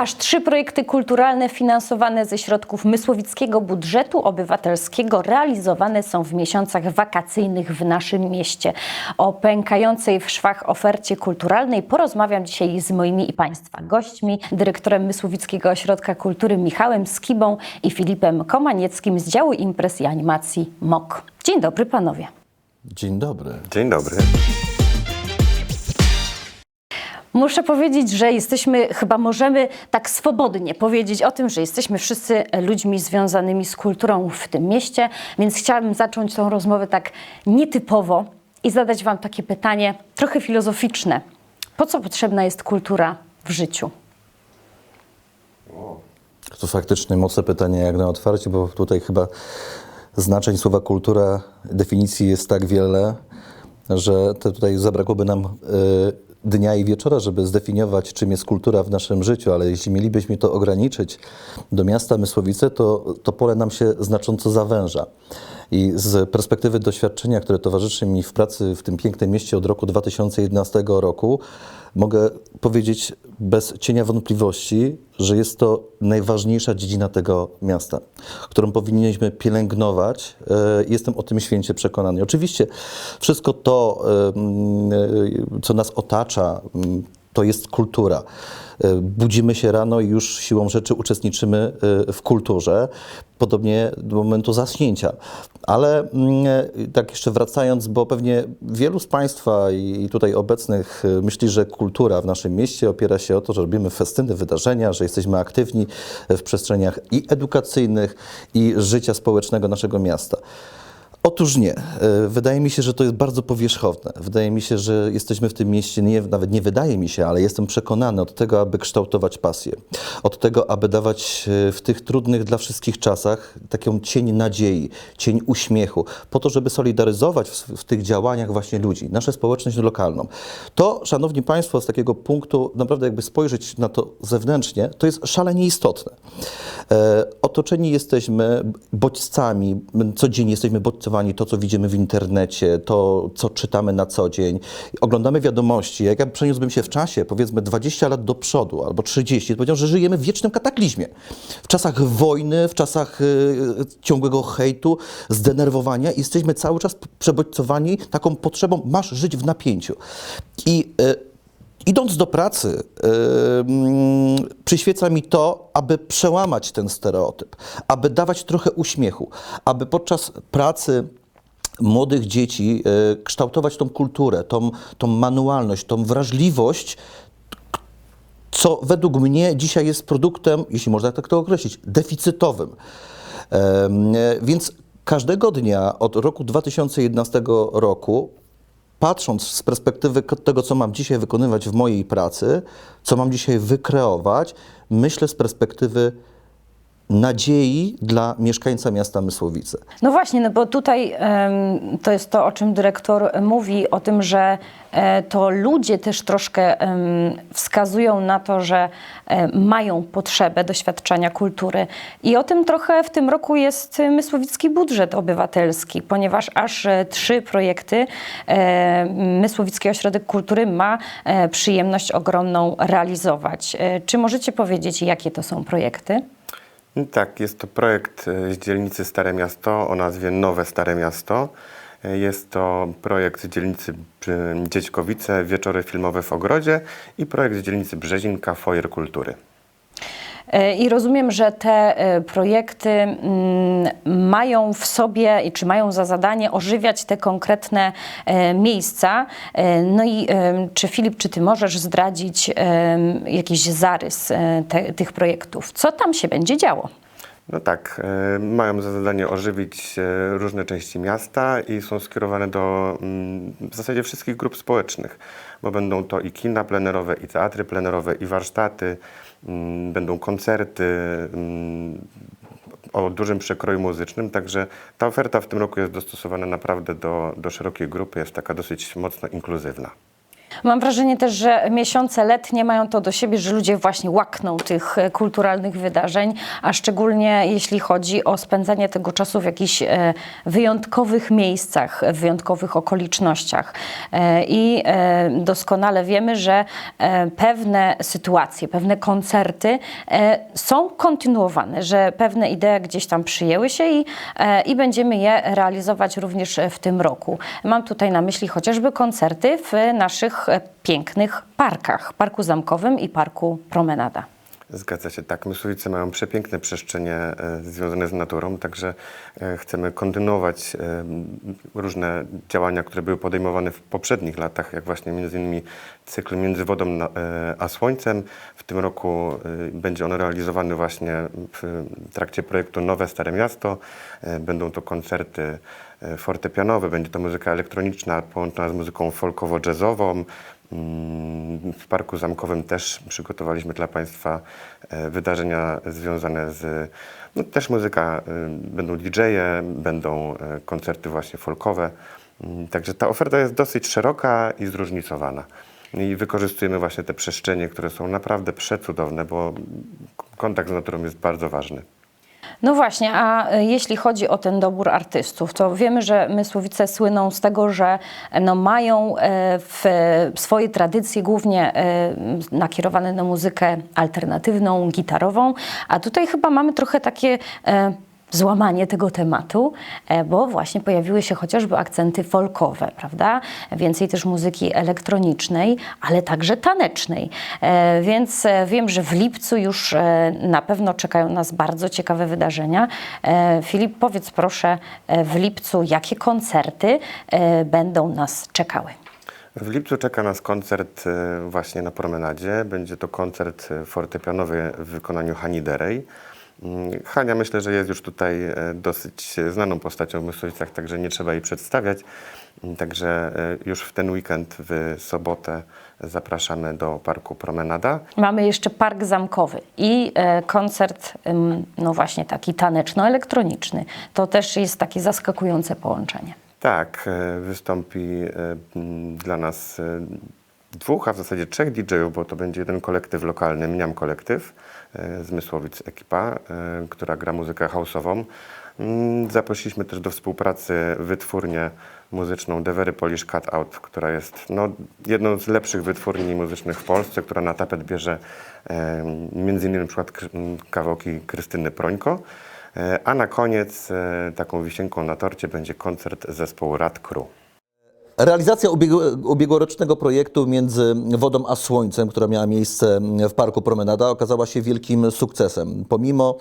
Aż trzy projekty kulturalne finansowane ze środków Mysłowickiego Budżetu Obywatelskiego realizowane są w miesiącach wakacyjnych w naszym mieście. O pękającej w szwach ofercie kulturalnej porozmawiam dzisiaj z moimi i Państwa gośćmi, dyrektorem Mysłowickiego Ośrodka Kultury Michałem Skibą i Filipem Komanieckim z działu imprez i animacji MOK. Dzień dobry panowie. Dzień dobry. Dzień dobry. Muszę powiedzieć, że jesteśmy, chyba możemy tak swobodnie powiedzieć o tym, że jesteśmy wszyscy ludźmi związanymi z kulturą w tym mieście, więc chciałabym zacząć tą rozmowę tak nietypowo i zadać Wam takie pytanie trochę filozoficzne. Po co potrzebna jest kultura w życiu? To faktycznie mocne pytanie jak na otwarcie, bo tutaj chyba znaczeń słowa kultura, definicji jest tak wiele, że tutaj zabrakłoby nam y, dnia i wieczora, żeby zdefiniować, czym jest kultura w naszym życiu, ale jeśli mielibyśmy to ograniczyć do miasta Mysłowice, to, to pole nam się znacząco zawęża. I z perspektywy doświadczenia, które towarzyszy mi w pracy w tym pięknym mieście od roku 2011 roku, mogę powiedzieć bez cienia wątpliwości, że jest to najważniejsza dziedzina tego miasta, którą powinniśmy pielęgnować. E, Jestem o tym święcie przekonany. Oczywiście wszystko to, e, e, co nas otacza, to jest kultura. E, Budzimy się rano i już siłą rzeczy uczestniczymy e, w kulturze, podobnie do momentu zaśnięcia. Ale mm, tak jeszcze wracając, bo pewnie wielu z Państwa i tutaj obecnych e, myśli, że kultura w naszym mieście opiera się o to, że robimy festyny, wydarzenia, że jesteśmy aktywni w przestrzeniach i edukacyjnych, i życia społecznego naszego miasta. Otóż nie. E, Wydaje mi się, że to jest bardzo powierzchowne. Wydaje mi się, że jesteśmy w tym mieście, nie, nawet nie wydaje mi się, ale jestem przekonany od tego, aby kształtować pasję. Od tego, aby dawać e, w tych trudnych dla wszystkich czasach taką cień nadziei, cień uśmiechu, po to, żeby solidaryzować w, w tych działaniach właśnie ludzi, naszą społeczność lokalną. To, szanowni państwo, z takiego punktu naprawdę jakby spojrzeć na to zewnętrznie, to jest szalenie istotne. E, otoczeni jesteśmy bodźcami, m, codziennie jesteśmy bodźcowani, to co widzimy w internecie, to co czytamy na co dzień. Oglądamy wiadomości. Jak ja przeniósłbym się w czasie, powiedzmy 20 lat do przodu albo 30, to powiedział, że żyjemy w wiecznym kataklizmie. W czasach wojny, w czasach y, ciągłego hejtu, zdenerwowania i jesteśmy cały czas przebodźcowani taką potrzebą, masz żyć w napięciu. I y, Idąc do pracy, yy, przyświeca mi to, aby przełamać ten stereotyp, aby dawać trochę uśmiechu, aby podczas pracy młodych dzieci yy, kształtować tą kulturę, tą, tą manualność, tą wrażliwość, co według mnie dzisiaj jest produktem, jeśli można tak to określić, deficytowym. E, Więc każdego dnia od roku 2011 roku, patrząc z perspektywy tego, co mam dzisiaj wykonywać w mojej pracy, co mam dzisiaj wykreować, myślę z perspektywy nadziei dla mieszkańca miasta Mysłowice. No właśnie, no bo tutaj to jest to, o czym dyrektor mówi, o tym, że e, to ludzie też troszkę wskazują na to, że e, mają potrzebę doświadczenia kultury. I o tym trochę w tym roku jest Mysłowicki Budżet Obywatelski, ponieważ aż e, trzy projekty Mysłowicki Ośrodek Kultury ma przyjemność ogromną realizować. Czy możecie powiedzieć, jakie to są projekty? Tak, jest to projekt e, z dzielnicy Stare Miasto o nazwie Nowe Stare Miasto. E, Jest to projekt z dzielnicy Dziećkowice, Wieczory Filmowe w Ogrodzie i projekt z dzielnicy Brzezinka, Foyer Kultury. I rozumiem, że te e, projekty mm, mają w sobie, czy mają za zadanie ożywiać te konkretne e, miejsca. E, No i czy Filip, czy ty możesz zdradzić jakiś zarys te, tych projektów? Co tam się będzie działo? No tak, mają za zadanie ożywić różne części miasta i są skierowane do mm, w zasadzie wszystkich grup społecznych, bo będą to i kina plenerowe, i teatry plenerowe, i warsztaty, będą koncerty mm, o dużym przekroju muzycznym, także ta oferta w tym roku jest dostosowana naprawdę do, do szerokiej grupy, jest taka dosyć mocno inkluzywna. Mam wrażenie też, że miesiące letnie mają to do siebie, że ludzie właśnie łakną tych e, kulturalnych wydarzeń, a szczególnie jeśli chodzi o spędzanie tego czasu w jakichś e, wyjątkowych miejscach, w wyjątkowych okolicznościach. E, I doskonale wiemy, że pewne sytuacje, pewne koncerty są kontynuowane, że pewne idee gdzieś tam przyjęły się i, i będziemy je realizować również w tym roku. Mam tutaj na myśli chociażby koncerty w naszych e, pięknych parkach, Parku Zamkowym i Parku Promenada. Zgadza się, tak. Mysłowice mają przepiękne przestrzenie e, związane z naturą, także e, chcemy kontynuować e, różne działania, które były podejmowane w poprzednich latach, jak właśnie między innymi cykl Między wodą a słońcem. W tym roku będzie on realizowany właśnie w trakcie projektu Nowe Stare Miasto. Będą to koncerty e, fortepianowe, będzie to muzyka elektroniczna połączona z muzyką folkowo-jazzową. Mm, W Parku Zamkowym też przygotowaliśmy dla Państwa e, wydarzenia związane z, no też muzyka, y, będą DJ-e, będą e, koncerty właśnie folkowe. Mm, Także ta oferta jest dosyć szeroka i zróżnicowana. I wykorzystujemy właśnie te przestrzenie, które są naprawdę przecudowne, bo kontakt z naturą jest bardzo ważny. No właśnie, a e, jeśli chodzi o ten dobór artystów, to wiemy, że Mysłowice słyną z tego, że e, no, mają e, w swoje tradycje głównie nakierowane na muzykę alternatywną, gitarową, a tutaj chyba mamy trochę takie złamanie tego tematu, e, bo właśnie pojawiły się chociażby akcenty folkowe, prawda? Więcej też muzyki elektronicznej, ale także tanecznej. E, Więc e, wiem, że w lipcu już na pewno czekają nas bardzo ciekawe wydarzenia. Filip, powiedz proszę w lipcu, jakie koncerty będą nas czekały? W lipcu czeka nas koncert właśnie na promenadzie. Będzie to koncert fortepianowy w wykonaniu Hani Derej. Mm, Hania myślę, że jest już tutaj e, dosyć znaną postacią w Mysłowicach, także nie trzeba jej przedstawiać. Mm, Także e, już w ten weekend, w sobotę zapraszamy do Parku Promenada. Mamy jeszcze Park Zamkowy i e, koncert, no właśnie taki taneczno-elektroniczny. To też jest takie zaskakujące połączenie. Tak, wystąpi dla nas dwóch, a w zasadzie trzech DJ-ów, bo to będzie jeden kolektyw lokalny, Mniam Kolektyw, e, z Mysłowic ekipa, e, która gra muzykę house'ową. Mm, Zaprosiliśmy też do współpracy wytwórnię muzyczną The Very Polish Cutout, która jest no, jedną z lepszych wytwórni muzycznych w Polsce, która na tapet bierze e, między innymi na przykład kawałki Krystyny Prońko. E, A na koniec e, taką wisienką na torcie będzie koncert zespołu Rad Crew. Realizacja ubiegłorocznego projektu między wodą a słońcem, która miała miejsce w Parku Promenada, okazała się wielkim sukcesem. Pomimo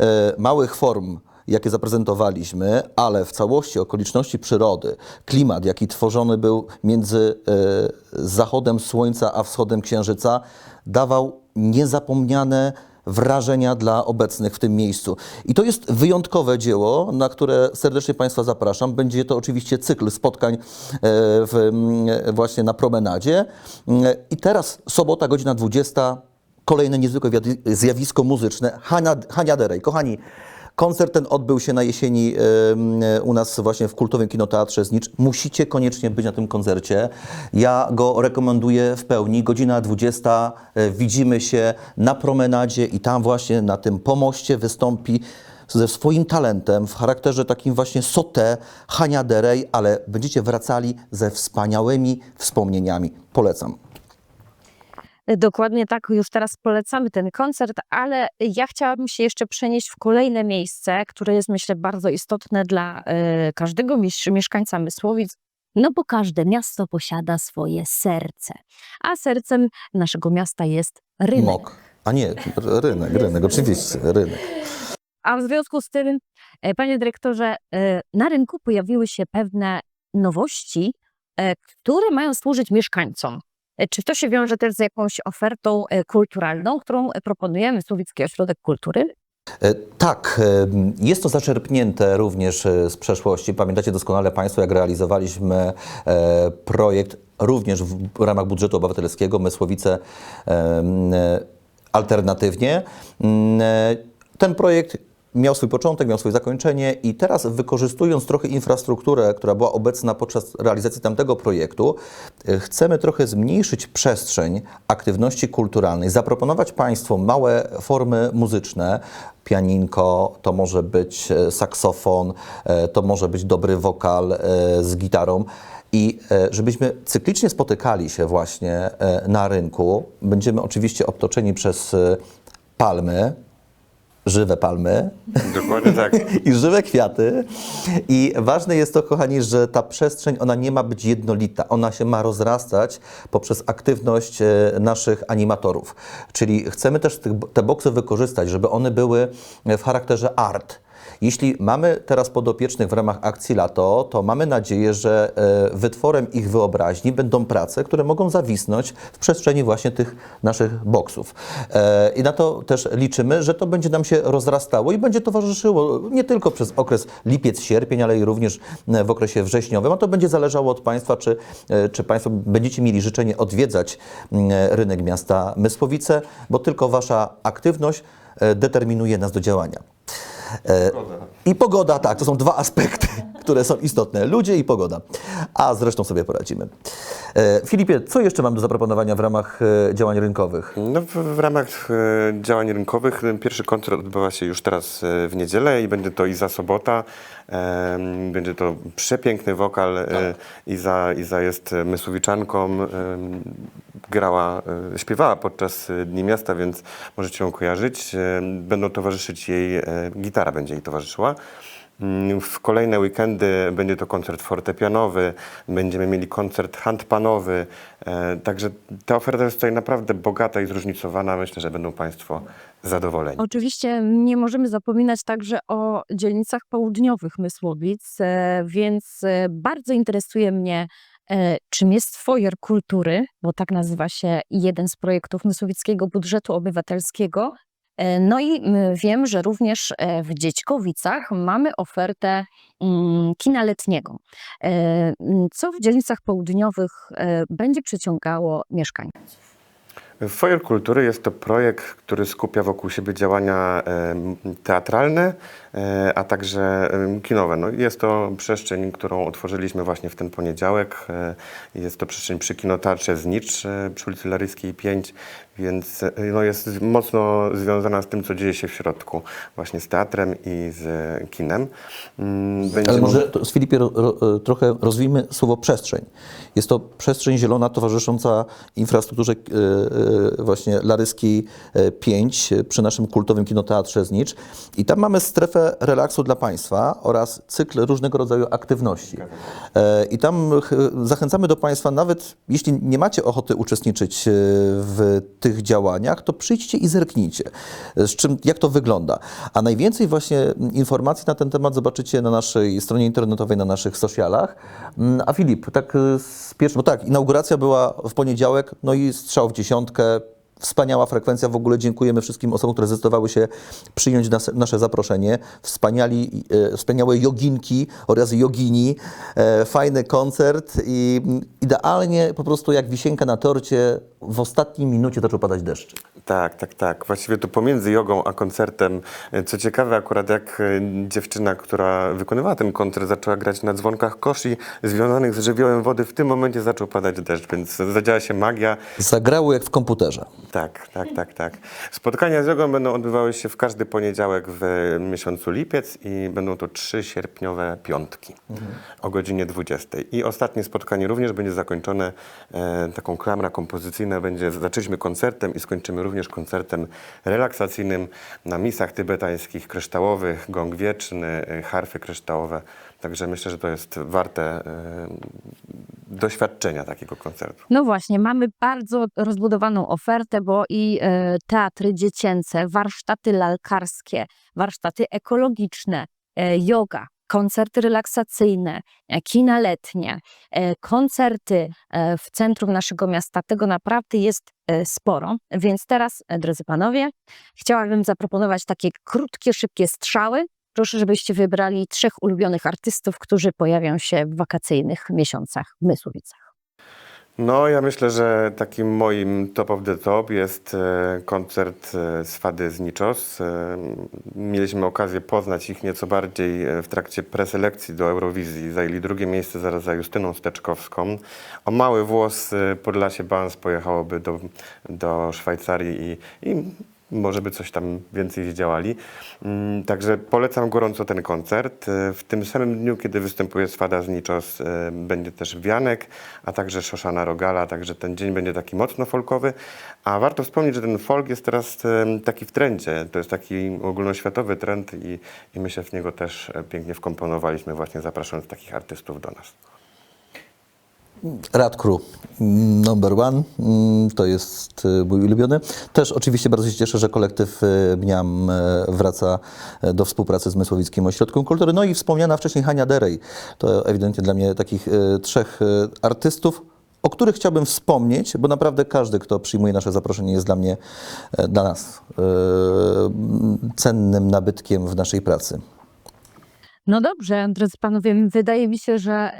e, małych form, jakie zaprezentowaliśmy, ale w całości okoliczności przyrody, klimat, jaki tworzony był między e, zachodem słońca a wschodem księżyca, dawał niezapomniane wrażenia dla obecnych w tym miejscu. I to jest wyjątkowe dzieło, na które serdecznie Państwa zapraszam. Będzie to oczywiście cykl spotkań e, w, mm, właśnie na promenadzie. Mm, I teraz sobota, godzina 20, kolejne niezwykłe zjawisko muzyczne. Hania, Hania Derej. Kochani, koncert ten odbył się na jesieni u nas właśnie w kultowym kinoteatrze Znicz. Musicie koniecznie być na tym koncercie. Ja go rekomenduję w pełni. Godzina 20. e, Widzimy się na promenadzie i tam właśnie na tym pomoście wystąpi ze swoim talentem w charakterze takim właśnie sote Hania Derej, ale będziecie wracali ze wspaniałymi wspomnieniami. Polecam. Dokładnie tak, już teraz polecamy ten koncert, ale ja chciałabym się jeszcze przenieść w kolejne miejsce, które jest myślę bardzo istotne dla e, każdego miesz- mieszkańca Mysłowic, no bo każde miasto posiada swoje serce, a sercem naszego miasta jest rynek. Mok. A nie, rynek, rynek, oczywiście, rynek. A w związku z tym, e, panie dyrektorze, e, na rynku pojawiły się pewne nowości, które mają służyć mieszkańcom. E, Czy to się wiąże też z jakąś ofertą e, kulturalną, którą e, proponujemy Słowicki Ośrodek Kultury? Tak, jest to zaczerpnięte również z przeszłości. Pamiętacie doskonale Państwo, jak realizowaliśmy projekt również w ramach budżetu obywatelskiego Mysłowice alternatywnie. Mm, Ten projekt miał swój początek, miał swoje zakończenie i teraz wykorzystując trochę infrastrukturę, która była obecna podczas realizacji tamtego projektu, e, chcemy trochę zmniejszyć przestrzeń aktywności kulturalnej, zaproponować Państwu małe formy muzyczne, pianinko, to może być e, saksofon, e, to może być dobry wokal z gitarą. I żebyśmy cyklicznie spotykali się właśnie na rynku, będziemy oczywiście obtoczeni przez palmy, żywe palmy Dokładnie tak. i żywe kwiaty. I ważne jest to, kochani, że ta przestrzeń, ona nie ma być jednolita. Ona się ma rozrastać poprzez aktywność e, naszych animatorów. Czyli chcemy też te boksy wykorzystać, żeby one były w charakterze art. Jeśli mamy teraz podopiecznych w ramach akcji Lato, to mamy nadzieję, że e, wytworem ich wyobraźni będą prace, które mogą zawisnąć w przestrzeni właśnie tych naszych boksów. E, I na to też liczymy, że to będzie nam się rozrastało i będzie towarzyszyło nie tylko przez okres lipiec-sierpień, ale i również e, w okresie wrześniowym. A to będzie zależało od Państwa, czy, czy Państwo będziecie mieli życzenie odwiedzać mm, rynek miasta Mysłowice, bo tylko Wasza aktywność determinuje nas do działania. E, I pogoda, tak, to są dwa aspekty, które są istotne. Ludzie i pogoda. A zresztą sobie poradzimy. E, Filipie, co jeszcze mam do zaproponowania w ramach e, działań rynkowych? No, w, w ramach e, działań rynkowych e, pierwszy koncert odbywa się już teraz e, w niedzielę i będzie to Iza Sobota. Em, będzie to przepiękny wokal. E, Iza, Iza jest e, mysłowiczanką. em, grała, e, śpiewała podczas e, Dni Miasta, więc możecie ją kojarzyć. E, Będą towarzyszyć jej, e, gitara będzie jej towarzyszyła. W kolejne weekendy będzie to koncert fortepianowy, będziemy mieli koncert handpanowy, e, także ta oferta jest tutaj naprawdę bogata i zróżnicowana. Myślę, że będą Państwo zadowoleni. Oczywiście nie możemy zapominać także o dzielnicach południowych Mysłowic, e, więc e, bardzo interesuje mnie, czym jest foyer kultury, bo tak nazywa się jeden z projektów Mysłowickiego Budżetu Obywatelskiego. E, No i wiem, że również e, w Dziećkowicach mamy ofertę mm, kina letniego. E, Co w dzielnicach południowych będzie przyciągało mieszkańców? Foyer Kultury jest to projekt, który skupia wokół siebie działania teatralne, a także kinowe. No, jest to przestrzeń, którą otworzyliśmy właśnie w ten poniedziałek. e, Jest to przestrzeń przy kinoteatrze Znicz e, przy ulicy Laryskiej 5, więc e, no, jest mocno związana z tym, co dzieje się w środku, właśnie z teatrem i z kinem. Mm, Ale będziemy- może to z Filipie ro, ro, trochę rozwijmy słowo przestrzeń. Jest to przestrzeń zielona towarzysząca infrastrukturze e, e, właśnie Laryskiej e, 5 e, przy naszym kultowym kinoteatrze Znicz. I tam mamy strefę relaksu dla Państwa oraz cykl różnego rodzaju aktywności. E, I tam ch, zachęcamy do Państwa, nawet jeśli nie macie ochoty uczestniczyć e, w tych działaniach, to przyjdźcie i zerknijcie, z czym, jak to wygląda. A najwięcej właśnie informacji na ten temat zobaczycie na naszej stronie internetowej, na naszych socialach. Mm, A Filip, tak e, z pierwszym, bo tak, inauguracja była w poniedziałek, no i strzał w dziesiątkę. Wspaniała frekwencja, w ogóle dziękujemy wszystkim osobom, które zdecydowały się przyjąć nas, nasze zaproszenie. Wspaniali, e, wspaniałe joginki oraz jogini, e, fajny koncert i idealnie po prostu jak wisienka na torcie w ostatniej minucie zaczął padać deszczyk. Tak, tak, tak. Właściwie to pomiędzy jogą a koncertem. E, Co ciekawe, akurat jak e, dziewczyna, która wykonywała ten koncert, zaczęła grać na dzwonkach koszy związanych z żywiołem wody, w tym momencie zaczął padać deszcz, więc zadziała się magia. Zagrało jak w komputerze. Tak, tak, tak, tak. Spotkania z jogą będą odbywały się w każdy poniedziałek w miesiącu lipiec i będą to trzy sierpniowe piątki o godzinie 20. I ostatnie spotkanie również będzie zakończone e, taką klamra kompozycyjna. Będzie, zaczęliśmy koncertem i skończymy również koncertem relaksacyjnym na misach tybetańskich, kryształowych, gong wieczny, e, harfy kryształowe. Także myślę, że to jest warte e, doświadczenia takiego koncertu. No właśnie, mamy bardzo rozbudowaną ofertę, bo i e, teatry dziecięce, warsztaty lalkarskie, warsztaty ekologiczne, e, yoga, koncerty relaksacyjne, kina letnie, koncerty w centrum naszego miasta. Tego naprawdę jest sporo. Więc teraz, drodzy panowie, chciałabym zaproponować takie krótkie, szybkie strzały. Proszę, żebyście wybrali trzech ulubionych artystów, którzy pojawią się w wakacyjnych miesiącach w Mysłowicach. No, ja myślę, że takim moim top of the top jest e, koncert e, z Niczos. E, Mieliśmy okazję poznać ich nieco bardziej w trakcie preselekcji do Eurowizji. Zajęli drugie miejsce zaraz za Justyną Steczkowską. O mały włos Podlasie Bans pojechałoby do, do Szwajcarii i, i może by coś tam więcej zdziałali. Mm, Także polecam gorąco ten koncert. E, W tym samym dniu, kiedy występuje Swada z e, będzie też Wianek, a także Szoszana Rogala, także ten dzień będzie taki mocno folkowy. A warto wspomnieć, że ten folk jest teraz e, taki w trendzie. To jest taki ogólnoświatowy trend i, i my się w niego też pięknie wkomponowaliśmy, właśnie zapraszając takich artystów do nas. Rad Crew mm, number one, mm, to jest y, mój ulubiony. Też oczywiście bardzo się cieszę, że kolektyw y, Mniam y, wraca do współpracy z Mysłowickim Ośrodkiem Kultury. No i wspomniana wcześniej Hania Derej. To ewidentnie dla mnie takich trzech artystów, o których chciałbym wspomnieć, bo naprawdę każdy, kto przyjmuje nasze zaproszenie jest dla mnie, dla nas cennym nabytkiem w naszej pracy. No dobrze, drodzy panowie, wydaje mi się, że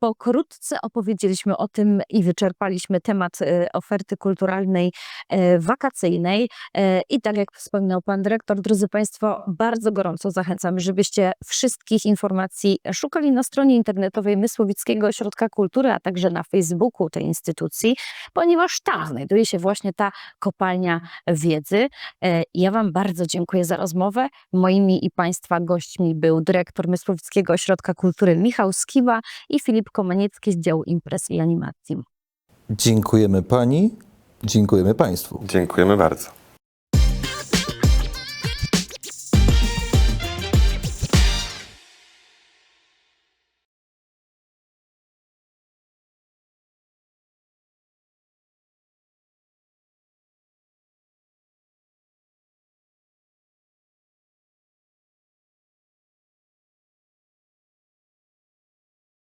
pokrótce opowiedzieliśmy o tym i wyczerpaliśmy temat e, oferty kulturalnej e, wakacyjnej. E, I tak jak wspominał pan dyrektor, drodzy państwo, bardzo gorąco zachęcamy, żebyście wszystkich informacji szukali na stronie internetowej Mysłowickiego Ośrodka Kultury, a także na Facebooku tej instytucji, ponieważ tam znajduje się właśnie ta kopalnia wiedzy. Ja Wam bardzo dziękuję za rozmowę. Moimi i Państwa gośćmi był dyrektor Mysłowickiego Ośrodka Kultury Michał Skiba i Filip Komaniecki z działu imprez i animacji. Dziękujemy Pani, dziękujemy Państwu. Dziękujemy bardzo.